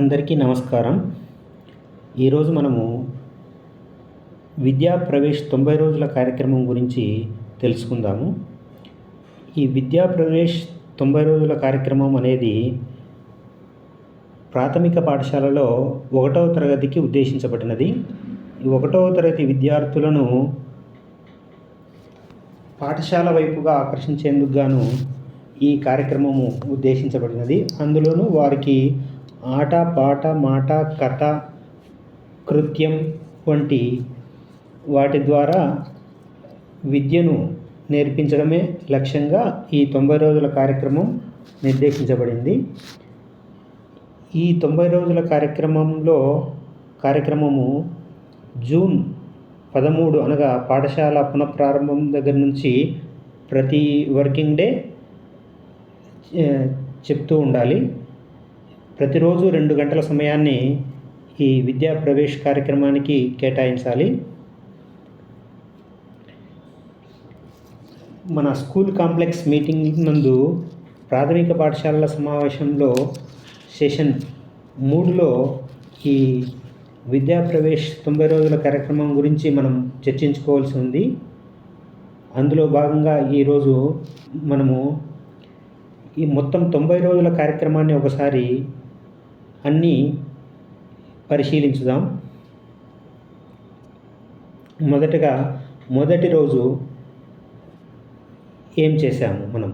అందరికీ నమస్కారం. ఈరోజు మనము విద్యా ప్రవేశ్ తొంభై రోజుల కార్యక్రమం గురించి తెలుసుకుందాము. ఈ విద్యా ప్రవేశ్ తొంభై రోజుల కార్యక్రమం అనేది ప్రాథమిక పాఠశాలలో ఒకటవ తరగతికి ఉద్దేశించబడినది. ఒకటవ తరగతి విద్యార్థులను పాఠశాల వైపుగా ఆకర్షించేందుకు గాను ఈ కార్యక్రమము ఉద్దేశించబడినది. అందులోనూ వారికి ఆట పాట మాట కథ కృత్యం వంటి వాటి ద్వారా విద్యను నేర్పించడమే లక్ష్యంగా ఈ తొంభై రోజుల కార్యక్రమం నిర్దేశించబడింది. ఈ తొంభై రోజుల కార్యక్రమంలో కార్యక్రమము జూన్ పదమూడు అనగా పాఠశాల పునఃప్రారంభం దగ్గర నుంచి ప్రతి వర్కింగ్ డే చెప్తూ ఉండాలి. ప్రతిరోజు రెండు గంటల సమయాన్ని ఈ విద్యా ప్రవేశ్ కార్యక్రమానికి కేటాయించాలి. మన స్కూల్ కాంప్లెక్స్ మీటింగ్ నందు ప్రాథమిక పాఠశాలల సమావేశంలో సెషన్ మూడులో ఈ విద్యా ప్రవేశ్ తొంభై రోజుల కార్యక్రమం గురించి మనం చర్చించుకోవాల్సి ఉంది. అందులో భాగంగా ఈరోజు మనము ఈ మొత్తం తొంభై రోజుల కార్యక్రమాన్ని ఒకసారి అన్నీ పరిశీలించుదాం. మొదటగా మొదటి రోజు ఏం చేశాము మనం?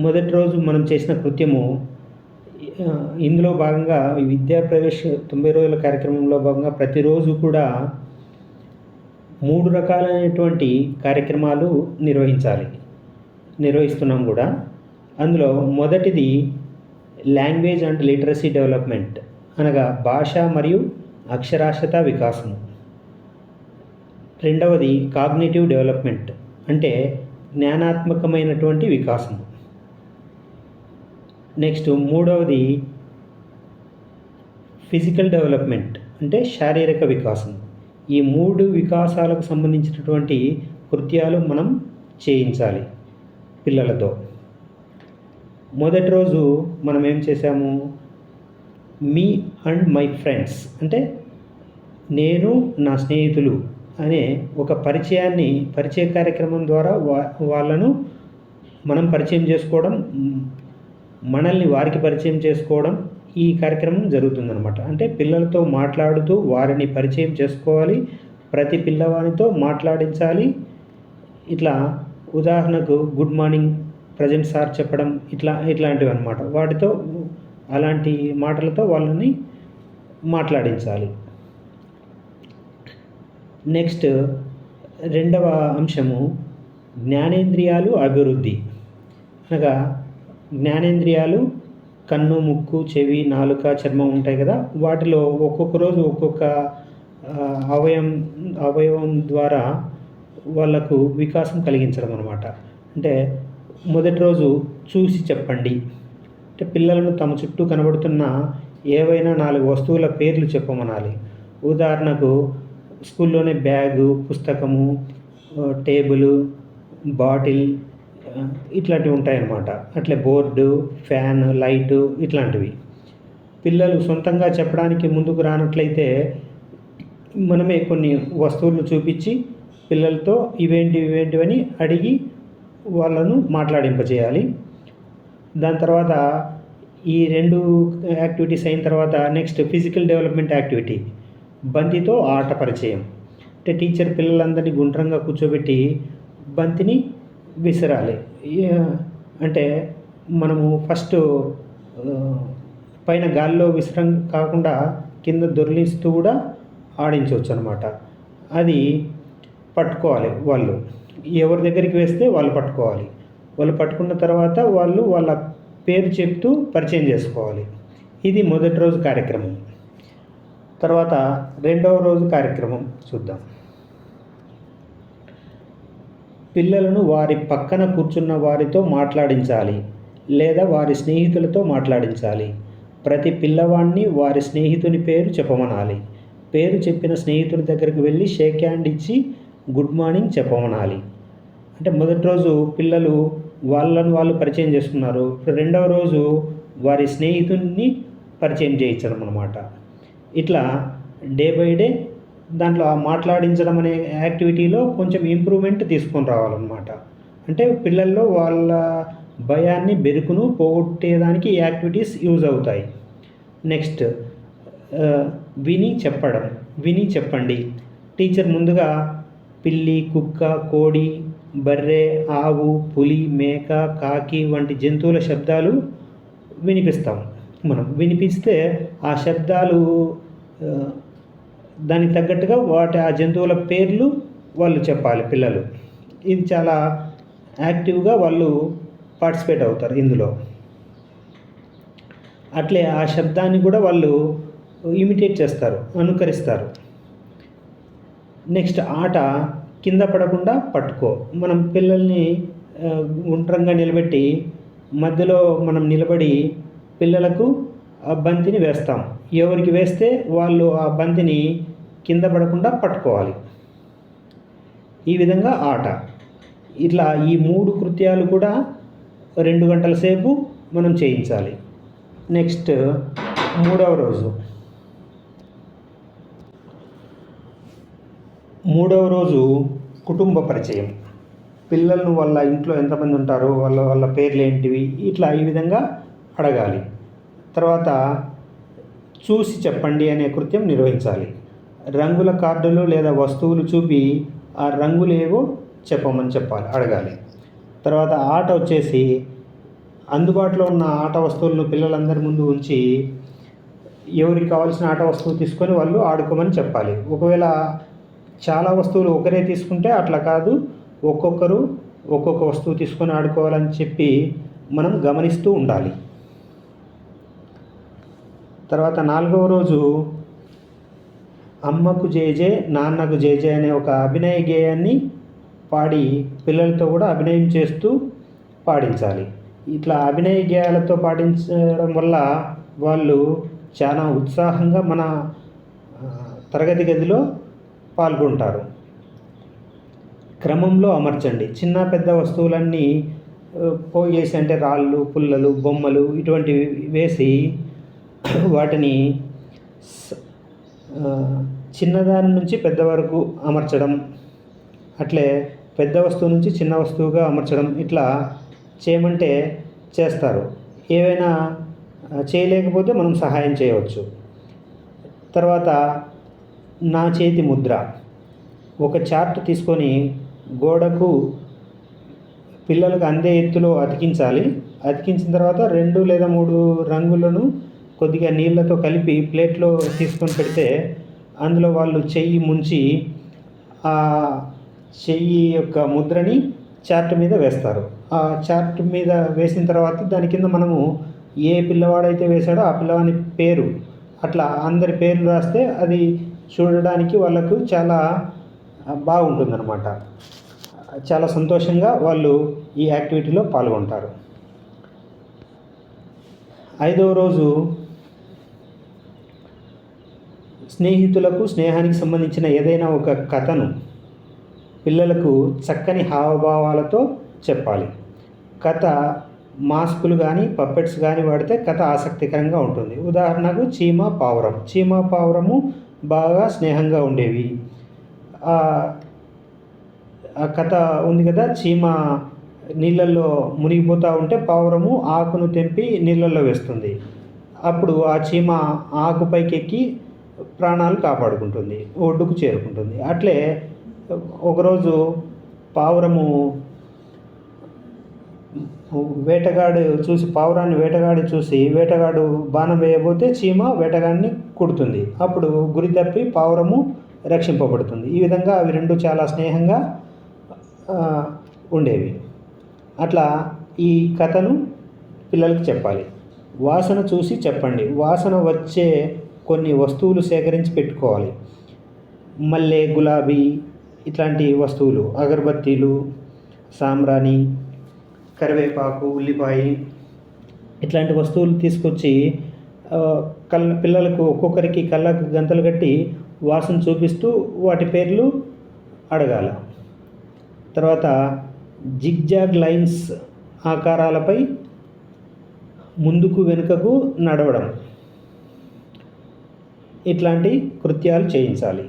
మొదటి రోజు మనం చేసిన కృత్యము ఇందులో భాగంగా ఈ విద్యా ప్రవేశ తొంభై రోజుల కార్యక్రమంలో భాగంగా ప్రతిరోజు కూడా మూడు రకాలైనటువంటి కార్యక్రమాలు నిర్వహించాలి నిర్వహిస్తున్నాం కూడా. అందులో మొదటిది లాంగ్వేజ్ అండ్ లిటరసీ డెవలప్మెంట్ అనగా భాష మరియు అక్షరాస్యత వికాసం రెండవది కాగ్నిటివ్ డెవలప్మెంట్ అంటే జ్ఞానాత్మకమైనటువంటి వికాసం నెక్స్ట్ మూడవది ఫిజికల్ డెవలప్మెంట్ అంటే శారీరక వికాసం ఈ మూడు వికాసాలకు సంబంధించినటువంటి కృత్యాలు మనం చేయించాలి పిల్లలతో. మొదటి రోజు మనం ఏం చేసాము మీ అండ్ మై ఫ్రెండ్స్. అంటే నేను నా స్నేహితులు అనే ఒక పరిచయాన్ని పరిచయ కార్యక్రమం ద్వారా వా వాళ్ళను మనం పరిచయం చేసుకోవడం మనల్ని వారికి పరిచయం చేసుకోవడం ఈ కార్యక్రమం జరుగుతుందనమాట అంటే పిల్లలతో మాట్లాడుతూ వారిని పరిచయం చేసుకోవాలి ప్రతి పిల్లవానితో మాట్లాడించాలి. ఇట్లా ఉదాహరణకు గుడ్ మార్నింగ్ ప్రజెంట్ సార్ చెప్పడం ఇట్లా ఇట్లాంటివి అనమాట వాటితో అలాంటి మాటలతో వాళ్ళని మాట్లాడించాలి. నెక్స్ట్ రెండవ అంశము జ్ఞానేంద్రియాలు అభివృద్ధి. అనగా జ్ఞానేంద్రియాలు కన్ను ముక్కు చెవి నాలుక చర్మం ఉంటాయి కదా వాటిలో ఒక్కొక్క రోజు ఒక్కొక్క అవయం అవయవం ద్వారా వాళ్ళకు వికాసం కలిగించడం అనమాట అంటే మొదటి రోజు చూసి చెప్పండి. అంటే పిల్లలను తమ చుట్టూ కనబడుతున్న ఏవైనా నాలుగు వస్తువుల పేర్లు చెప్పమనాలి. ఉదాహరణకు స్కూల్లోనే బ్యాగు పుస్తకము టేబుల్ బాటిల్ ఇట్లాంటివి ఉంటాయన్నమాట. అట్లే బోర్డు ఫ్యాన్ లైటు ఇట్లాంటివి. పిల్లలు సొంతంగా చెప్పడానికి ముందుకు రానట్లయితే మనమే కొన్ని వస్తువులు చూపించి పిల్లలతో ఇవేంటి ఇవేంటివని అడిగి వాళ్ళను మాట్లాడింపజేయాలి. దాని తర్వాత ఈ రెండు యాక్టివిటీస్ అయిన తర్వాత నెక్స్ట్ ఫిజికల్ డెవలప్మెంట్ యాక్టివిటీ బంతితో ఆట పరిచయం. అంటే టీచర్ పిల్లలందరినీ గుండ్రంగా కూర్చోబెట్టి బంతిని విసరాలి. అంటే మనము ఫస్ట్ పైన గాల్లో విసరం కాకుండా కింద దొర్లిస్తూ కూడా ఆడించవచ్చు అనమాట అది పట్టుకోవాలి వాళ్ళు. ఎవరి దగ్గరికి వేస్తే వాళ్ళు పట్టుకోవాలి. వాళ్ళు పట్టుకున్న తర్వాత వాళ్ళు వాళ్ళ పేరు చెప్తూ పరిచయం చేసుకోవాలి. ఇది మొదటి రోజు కార్యక్రమం. తర్వాత రెండవ రోజు కార్యక్రమం చూద్దాం. పిల్లలను వారి పక్కన కూర్చున్న వారితో మాట్లాడించాలి లేదా వారి స్నేహితులతో మాట్లాడించాలి. ప్రతి పిల్లవాడిని వారి స్నేహితుని పేరు చెప్పమనాలి. పేరు చెప్పిన స్నేహితుడి దగ్గరికి వెళ్ళి షేక్ హ్యాండ్ ఇచ్చి గుడ్ మార్నింగ్ చెప్పమనాలి. అంటే మొదటి రోజు పిల్లలు వాళ్ళను వాళ్ళు పరిచయం చేసుకున్నారు. ఇప్పుడు రెండవ రోజు వారి స్నేహితుడిని పరిచయం చేయించడం అనమాట ఇట్లా డే బై డే దాంట్లో మాట్లాడించడం అనే యాక్టివిటీలో కొంచెం ఇంప్రూవ్మెంట్ తీసుకొని రావాలన్నమాట. అంటే పిల్లల్లో వాళ్ళ భయాన్ని బెరుకును పోగొట్టేదానికి ఈ యాక్టివిటీస్ యూజ్ అవుతాయి. నెక్స్ట్ విని చెప్పడం. విని చెప్పండి. టీచర్ ముందుగా పిల్లి కుక్క కోడి బర్రె ఆవు పులి మేక కాకి వంటి జంతువుల శబ్దాలు వినిపిస్తాం. మనం వినిపిస్తే ఆ శబ్దాలు దానికి తగ్గట్టుగా వాటి ఆ జంతువుల పేర్లు వాళ్ళు చెప్పాలి పిల్లలు. ఇది చాలా యాక్టివ్గా వాళ్ళు పార్టిసిపేట్ అవుతారు ఇందులో. అట్లే ఆ శబ్దాన్ని కూడా వాళ్ళు ఇమిటేట్ చేస్తారు అనుకరిస్తారు. నెక్స్ట్ ఆట కింద పడకుండా పట్టుకో. మనం పిల్లల్ని గుండ్రంగా నిలబెట్టి మధ్యలో మనం నిలబడి పిల్లలకు ఆ బంతిని వేస్తాం. ఎవరికి వేస్తే వాళ్ళు ఆ బంతిని కింద పడకుండా పట్టుకోవాలి. ఈ విధంగా ఆట. ఇట్లా ఈ మూడు కృత్యాలు కూడా రెండు గంటల సేపు మనం చేయించాలి. నెక్స్ట్ మూడవ రోజు. మూడవ రోజు కుటుంబ పరిచయం. పిల్లలను వాళ్ళ ఇంట్లో ఎంతమంది ఉంటారో వాళ్ళ వాళ్ళ పేర్లు ఏంటివి ఇట్లా ఈ విధంగా అడగాలి. తర్వాత చూసి చెప్పండి అనే కృత్యం నిర్వహించాలి. రంగుల కార్డులు లేదా వస్తువులు చూపి ఆ రంగులు ఏవో చెప్పమని చెప్పాలి అడగాలి. తర్వాత ఆట వచ్చేసి అందుబాటులో ఉన్న ఆట వస్తువులను పిల్లలందరి ముందు ఉంచి ఎవరికి కావాల్సిన ఆట వస్తువు తీసుకొని వాళ్ళు ఆడుకోమని చెప్పాలి. ఒకవేళ చాలా వస్తువులు ఒకరే తీసుకుంటే అట్లా కాదు. ఒక్కొక్కరు ఒక్కొక్క వస్తువు తీసుకొని ఆడుకోవాలని చెప్పి మనం గమనిస్తూ ఉండాలి. తర్వాత నాలుగవ రోజు అమ్మకు జేజే నాన్నకు జేజే అనే ఒక అభినయ గేయాన్ని పాడి పిల్లలతో కూడా అభినయం చేస్తూ పాడించాలి. ఇట్లా అభినయ గేయాలతో పాటించడం వల్ల వాళ్ళు చాలా ఉత్సాహంగా మన తరగతి గదిలో పాల్గొంటారు. క్రమంలో అమర్చండి. చిన్న పెద్ద వస్తువులన్నీ పోయేసి పోగేసి అంటే రాళ్ళు పుల్లలు బొమ్మలు ఇటువంటివి వేసి వాటిని చిన్నదాని నుంచి పెద్ద వరకు అమర్చడం అట్లే పెద్ద వస్తువు నుంచి చిన్న వస్తువుగా అమర్చడం ఇట్లా చేయమంటే చేస్తారు. ఏవైనా చేయలేకపోతే మనం సహాయం చేయవచ్చు. తర్వాత నా చేతి ముద్ర. ఒక చార్ట్ తీసుకొని గోడకు పిల్లలకు అందే ఎత్తులో అతికించాలి. అతికించిన తర్వాత రెండు లేదా మూడు రంగులను కొద్దిగా నీళ్ళతో కలిపి ప్లేట్లో తీసుకొని పెడితే అందులో వాళ్ళు చెయ్యి ముంచి ఆ చెయ్యి యొక్క ముద్రని చార్ట్ మీద వేస్తారు. ఆ చార్ట్ మీద వేసిన తర్వాత దాని కింద మనము ఏ పిల్లవాడైతే వేశాడో ఆ పిల్లవాని పేరు అట్లా అందరి పేర్లు రాస్తే అది చూడడానికి వాళ్ళకు చాలా బాగుంటుందన్నమాట. చాలా సంతోషంగా వాళ్ళు ఈ యాక్టివిటీలో పాల్గొంటారు. ఐదవ రోజు స్నేహితులకు స్నేహానికి సంబంధించిన ఏదైనా ఒక కథను పిల్లలకు చక్కని హావభావాలతో చెప్పాలి. కథ మాస్కులు కానీ పప్పెట్స్ కానీ వాడితే కథ ఆసక్తికరంగా ఉంటుంది. ఉదాహరణకు చీమ పావురం. చీమ పావురము బాగా స్నేహంగా ఉండేవి. ఆ కథ ఉంది కదా చీమ నీళ్ళల్లో మునిగిపోతూ ఉంటే పావురము ఆకును తెంపి నీళ్ళల్లో వేస్తుంది. అప్పుడు ఆ చీమ ఆకు పైకెక్కి ప్రాణాలు కాపాడుకుంటుంది ఒడ్డుకు చేరుకుంటుంది. అట్లే ఒకరోజు పావురము వేటగాడు చూసి పావురాన్ని వేటగాడి చూసి వేటగాడు బాణం వేయబోతే చీమ వేటగాడిని కుడుతుంది. అప్పుడు గురి తప్పి పావురము రక్షింపబడుతుంది. ఈ విధంగా అవి రెండు చాలా స్నేహంగా ఉండేవి. అట్లా ఈ కథను పిల్లలకు చెప్పాలి. వాసన చూసి చెప్పండి. వాసన వచ్చే కొన్ని వస్తువులు సేకరించి పెట్టుకోవాలి. మల్లె గులాబీ ఇట్లాంటి వస్తువులు. అగరబత్తీలు సాంబ్రాణి కరివేపాకు ఉల్లిపాయ ఇట్లాంటి వస్తువులు తీసుకొచ్చి కళ్ళ పిల్లలకు ఒక్కొక్కరికి కళ్ళకు గంతలు కట్టి వాసన చూపిస్తూ వాటి పేర్లు అడగాల. తర్వాత జిగ్జాగ్ లైన్స్ ఆకారాలపై ముందుకు వెనుకకు నడవడం. ఇట్లాంటి కృత్యాలు చేయించాలి.